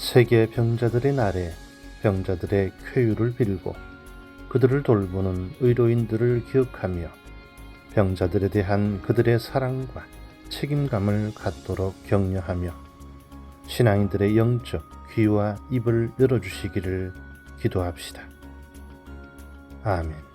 세계 병자들의 날에 병자들의 쾌유를 빌고 그들을 돌보는 의료인들을 기억하며 병자들에 대한 그들의 사랑과 책임감을 갖도록 격려하며 신앙인들의 영적 귀와 입을 열어주시기를 기도합시다. 아멘.